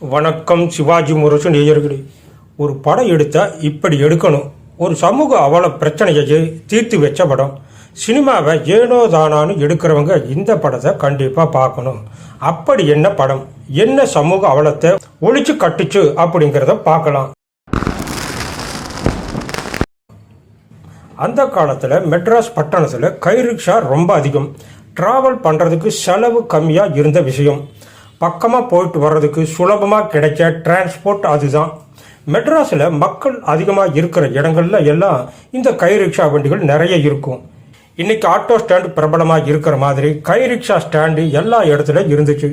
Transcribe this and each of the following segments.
வணக்கம் சிவாஜி முரசு நேயர்களே. ஒரு படம் எடுத்தால் இப்படி எடுக்கணும். ஒரு சமூக அவல பிரச்சனையை தீர்த்து வச்ச படம். சினிமாவை ஏனோ தானான்னு எடுக்கிறவங்க இந்த படத்தை கண்டிப்பாக பார்க்கணும். அப்படி என்ன படம்? என்ன சமூக அவலத்தை ஒழிச்சு கட்டுச்சு அப்படிங்கிறத பார்க்கலாம். அந்த காலத்தில் மெட்ராஸ் பட்டணத்தில் கை ரிக்ஷா ரொம்ப அதிகம். ட்ராவல் பண்ணுறதுக்கு செலவு கம்மியாக இருந்த விஷயம். பக்கமாக போயிட்டு வர்றதுக்கு சுலபமாக கிடைச்ச டிரான்ஸ்போர்ட் அதுதான். மெட்ராஸில் மக்கள் அதிகமாக இருக்கிற இடங்கள்ல எல்லாம் இந்த கை ரிக்ஷா வண்டிகள் நிறைய இருக்கும். இன்னைக்கு ஆட்டோ ஸ்டாண்டு பிரபலமாக இருக்கிற மாதிரி கை ரிக்ஷா ஸ்டாண்டு எல்லா இடத்துல இருந்துச்சு.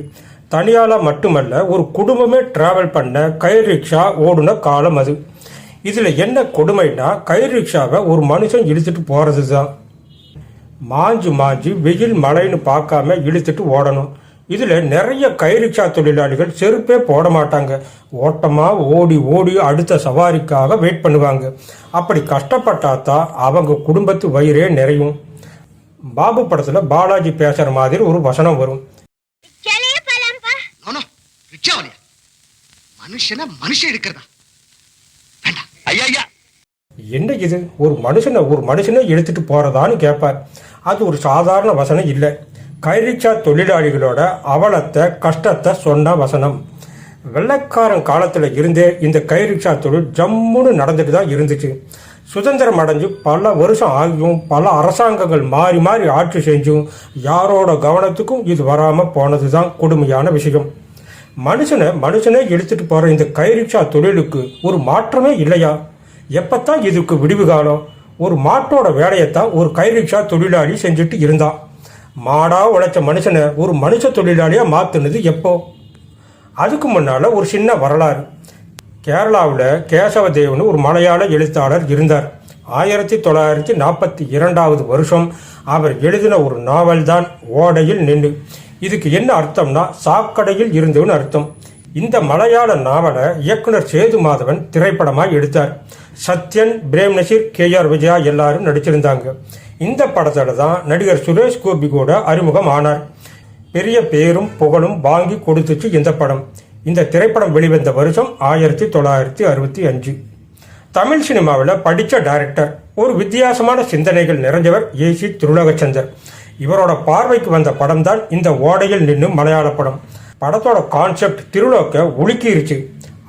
தனியால் மட்டுமல்ல ஒரு குடும்பமே டிராவல் பண்ண கை ரிக்ஷா ஓடுன காலம் அது. இதில் என்ன கொடுமைன்னா கை ரிக்ஷாவை ஒரு மனுஷன் இழுத்துட்டு போகிறது தான் மாஞ்சு மாஞ்சு வெயில் மழைன்னு பார்க்காம இழுத்துட்டு ஓடணும். இதில் நிறைய கைரிக்ஷா தொழிலாளிகள் செருப்பே போட மாட்டாங்க. ஓட்டமாக ஓடி ஓடி அடுத்த சவாரிக்காக வெயிட் பண்ணுவாங்க. அப்படி கஷ்டப்பட்டா தான் அவங்க குடும்பத்து வயிறே நிறையும். பாபு படத்தில் பாலாஜி பேசுகிற மாதிரி ஒரு வசனம் வரும். ஐயா ஐயா. என்ன இது? ஒரு மனுஷனை ஒரு மனுஷனை எடுத்துட்டு போறதான்னு கேட்பார் அது ஒரு சாதாரண வசனம் இல்லை. கைரிக்ஷா தொழிலாளிகளோட அவலத்தை கஷ்டத்தை சொன்ன வசனம். வெள்ளைக்காரன் காலத்தில் இருந்தே இந்த கைரிக்ஷா தொழில் ஜம்முன்னு நடந்துட்டு தான் இருந்துச்சு. சுதந்திரம் அடைஞ்சு பல வருஷம் ஆகியும் பல அரசாங்கங்கள் மாறி மாறி ஆட்சி செஞ்சும் யாரோட கவனத்துக்கும் இது வராமல் போனது தான் கொடுமையான விஷயம். மனுஷனை மனுஷனே எடுத்துகிட்டு போகிற இந்த கைரிக்ஷா தொழிலுக்கு ஒரு மாற்றமே இல்லையா? எப்போ தான் இதுக்கு விடிவு காலம்? ஒரு மாட்டோட வேலையைத்தான் ஒரு கைரிக்ஷா தொழிலாளி செஞ்சுட்டு இருந்தான். மாடாக உழைச்ச மனுஷனை ஒரு மனுஷ தொழிலாளியாக மாற்றுனது எப்போ? அதுக்கு முன்னால ஒரு சின்ன வரலாறு. கேரளாவில் கேசவதேவன் ஒரு மலையாள எழுத்தாளர் இருந்தார். ஆயிரத்தி தொள்ளாயிரத்தி நாற்பத்தி இரண்டாவது வருஷம் அவர் எழுதின ஒரு நாவல் தான் ஓடையில் நின்று இதுக்கு என்ன அர்த்தம்னா சாக்கடையில் இருந்துன்னு அர்த்தம். இந்த மலையாள நாவலை இயக்குனர் சேது மாதவன் திரைப்படமாக எடுத்தார். சத்யன் பிரேம் நசீர் கே ஆர் விஜயா எல்லாரும் நடிச்சிருந்தாங்க. இந்த படத்தில் தான் நடிகர் சுரேஷ் கோபி கூட அறிமுகம் ஆனார். பெரிய பேரும் புகழும் வாங்கி கொடுத்துச்சு இந்த படம். இந்த திரைப்படம் வெளிவந்த வருஷம் ஆயிரத்தி தொள்ளாயிரத்தி அறுபத்தி அஞ்சு. தமிழ் சினிமாவில் படித்த டைரக்டர் ஒரு வித்தியாசமான சிந்தனைகள் நிறைஞ்சவர் ஏசி திருலகச்சந்தர். இவரோட பார்வைக்கு வந்த படம் தான் இந்த ஓடையில் நின்று மலையாள படம். படத்தோட கான்செப்ட் திருலோக்க உலுக்கிருச்சு.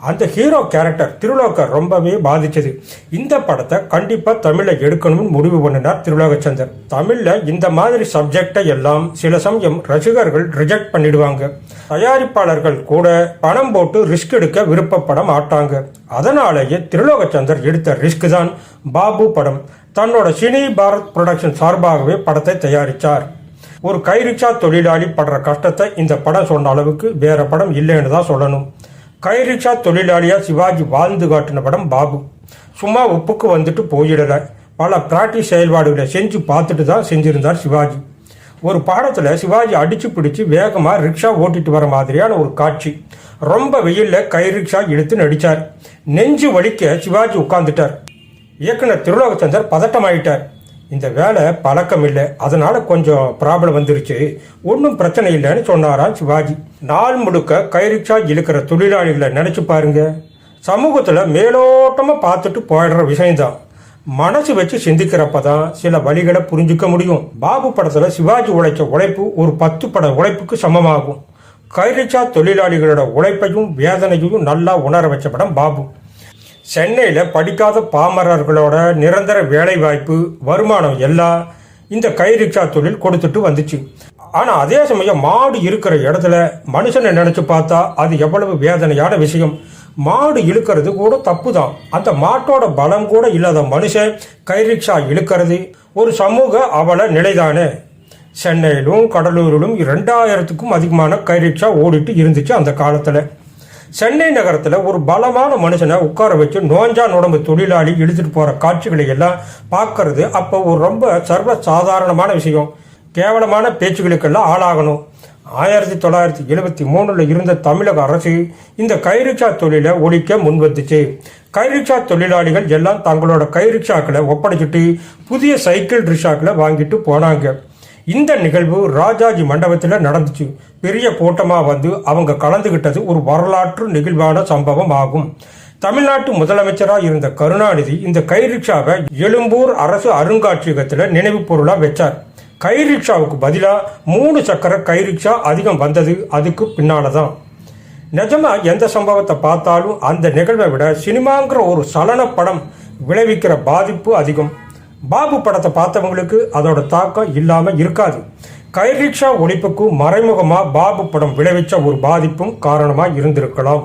அந்த ஹீரோ கேரக்டர் திருலோக்க ரொம்பவே பாதிச்சது. இந்த படத்தை கண்டிப்பாக தமிழில் எடுக்கணும்னு முடிவு பண்ணினார் திருலோகச்சந்தர். தமிழில் இந்த மாதிரி சப்ஜெக்டை எல்லாம் சில சமயம் ரசிகர்கள் ரிஜெக்ட் பண்ணிடுவாங்க. தயாரிப்பாளர்கள் கூட பணம் போட்டு ரிஸ்க் எடுக்க விருப்பப்பட மாட்டாங்க. அதனாலேயே திருலோகச்சந்தர் எடுத்த ரிஸ்க் தான் பாபு படம். தன்னோட சினி பாரத் புரொடக்ஷன் சார்பாகவே படத்தை தயாரித்தார் ஒரு கைரிக்ஷா தொழிலாளி படுற கஷ்டத்தை இந்த படம் சொன்ன அளவுக்கு வேற படம் இல்லைன்னு தான் சொல்லணும். கை ரிக்ஷா தொழிலாளியா சிவாஜி வாழ்ந்து காட்டின படம் பாபு. சும்மா ஒப்புக்கு வந்துட்டு போயிடல. பல பிராக்டிஸ் செயல்பாடுகளை செஞ்சு பார்த்துட்டு தான் செஞ்சிருந்தார் சிவாஜி. ஒரு பாடத்தில் சிவாஜி அடிச்சு பிடிச்சு வேகமாக ரிக்ஷா ஓட்டிட்டு வர மாதிரியான ஒரு காட்சி. ரொம்ப வெயிலில் கை ரிக்ஷா இழுத்து நடித்தார் நெஞ்சு வலிக்க சிவாஜி உட்கார்ந்துட்டார். இயக்குனர் திருலோகச்சந்தர் பதட்டமாயிட்டார். இந்த வேலை பழக்கம் இல்லை அதனால் கொஞ்சம் ப்ராப்ளம் வந்துருச்சு. ஒன்றும் பிரச்சனை இல்லைன்னு சொன்னாராம் சிவாஜி. நாள் முழுக்க கைரிக்ஷா இழுக்கிற தொழிலாளிகளை நினச்சி பாருங்க. சமூகத்தில் மேலோட்டமாக பார்த்துட்டு போயிடுற விஷயம்தான். மனசு வச்சு சிந்திக்கிறப்ப தான் சில வழிகளை புரிஞ்சுக்க முடியும். பாபு படத்தில் சிவாஜி உழைச்ச உழைப்பு ஒரு பத்து பட உழைப்புக்கு சமமாகும். கைரிக்ஷா தொழிலாளிகளோட உழைப்பையும் வேதனையையும் நல்லா உணர வச்ச படம் பாபு. சென்னையில் படிக்காத பாமரர்களோட நிரந்தர வேலைவாய்ப்பு வருமானம் எல்லாம் இந்த கை ரிக்ஷா தொழில் கொடுத்துட்டு வந்துச்சு. ஆனால் அதே சமயம் மாடு இருக்கிற இடத்துல மனுஷனை நினச்சி பார்த்தா அது எவ்வளவு வேதனையான விஷயம். மாடு இழுக்கிறது கூட தப்பு தான் அந்த மாட்டோட பலம் கூட இல்லாத மனுஷன் கை ரிக்ஷா இழுக்கிறது ஒரு சமூக அவல நிலைதானே. சென்னையிலும் கடலூரிலும் ரெண்டாயிரத்துக்கும் அதிகமான கை ரிக்ஷா ஓடிட்டு இருந்துச்சு அந்த காலத்தில். சென்னை நகரத்தில் ஒரு பலமான மனுஷனை உட்கார வச்சு நோஞ்சா நுடம்பு தொழிலாளி இழுத்துட்டு போகிற காட்சிகளை எல்லாம் பார்க்கறது அப்போ ஒரு ரொம்ப சர்வ சாதாரணமான விஷயம். கேவலமான பேச்சுகளுக்கெல்லாம் ஆளாகணும். ஆயிரத்தி தொள்ளாயிரத்தி எழுபத்தி மூணில் இருந்த தமிழக அரசு இந்த கைரிக்ஷா தொழிலை ஒழிக்க முன்வந்துச்சு. கைரிக்ஷா தொழிலாளிகள் எல்லாம் தங்களோட கைரிக்ஷாக்களை ஒப்படைச்சிட்டு புதிய சைக்கிள் ரிக்ஷாக்களை வாங்கிட்டு போனாங்க. இந்த நிகழ்வு ராஜாஜி மண்டபத்தில் நடந்துச்சு. பெரிய கூட்டமாக வந்து அவங்க கலந்துகிட்டது ஒரு வரலாற்று நெகிழ்வான சம்பவம் ஆகும் தமிழ்நாட்டு முதலமைச்சராக இருந்த கருணாநிதி இந்த கை ரிக்ஷாவை எழும்பூர் அரசு அருங்காட்சியகத்தில் நினைவு பொருளாக வச்சார். கை ரிக்ஷாவுக்கு பதிலாக மூணு சக்கர கை ரிக்ஷா அதிகம் வந்தது அதுக்கு பின்னால தான் நிஜமாக எந்த சம்பவத்தை பார்த்தாலும் அந்த நிகழ்வை விட சினிமாங்கிற ஒரு சலன படம் விளைவிக்கிற பாதிப்பு அதிகம். பாபு படத்தை பார்த்தவங்களுக்கு அதோட தாக்கம் இல்லாமல் இருக்காது. கை ரிக்ஷா ஒழிப்புக்கு மறைமுகமாக பாபு படம் விளைவிச்ச ஒரு பாதிப்பும் காரணமாக இருந்திருக்கலாம்.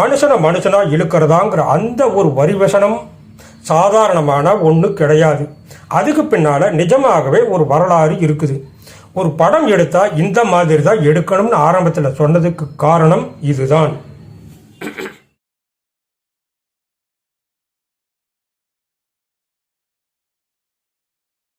மனுஷனை மனுஷனாக இழுக்கிறதாங்கிற அந்த ஒரு வரிவசனம் சாதாரணமான ஒன்று கிடையாது. அதுக்கு பின்னால் நிஜமாகவே ஒரு வரலாறு இருக்குது. ஒரு படம் எடுத்தால் இந்த மாதிரி தான் எடுக்கணும்னு ஆரம்பத்தில் சொன்னதுக்கு காரணம் இதுதான்.